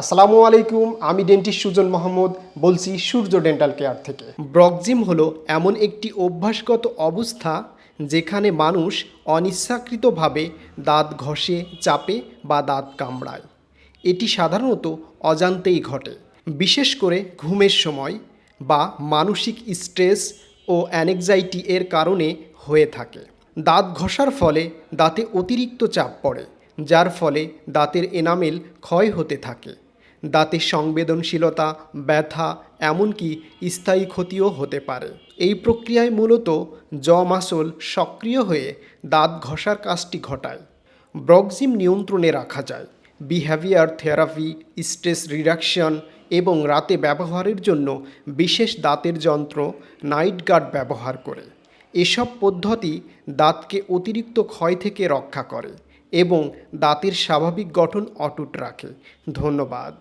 আসসালামু আলাইকুম, আমি ডেন্টিস্ট সুজন মোহাম্মদ, বলছি সূর্য ডেন্টাল কেয়ার থেকে। ব্রকজিম হলো এমন একটি অভ্যাসগত অবস্থা যেখানে মানুষ অনিচ্ছাকৃতভাবে দাঁত ঘষে, চাপে বা দাঁত কামড়ায়। এটি সাধারণত অজান্তেই ঘটে, বিশেষ করে ঘুমের সময় বা মানসিক স্ট্রেস ও অ্যানেকজাইটি এর কারণে হয়ে থাকে। দাঁত ঘষার ফলে দাঁতে অতিরিক্ত চাপ পড়ে, যার ফলে দাঁতের এনামেল ক্ষয় হতে থাকে। দাঁতের সংবেদনশীলতা, ব্যথা, এমনকি স্থায়ী ক্ষতিও হতে পারে। এই প্রক্রিয়ায় মূলত জ মাসল সক্রিয় হয়ে দাঁত ঘষার কাজটি ঘটায়। ব্রক্সিম নিয়ন্ত্রণে রাখা যায়। বিহেভিয়ার থেরাপি, স্ট্রেস রিডাকশন এবং রাতে ব্যবহারের জন্য বিশেষ দাঁতের যন্ত্র, নাইট গার্ড ব্যবহার করে। এসব পদ্ধতি দাঁতকে অতিরিক্ত ক্ষয় থেকে রক্ষা করে এবং দাঁতের স্বাভাবিক গঠন অটুট রাখে। ধন্যবাদ।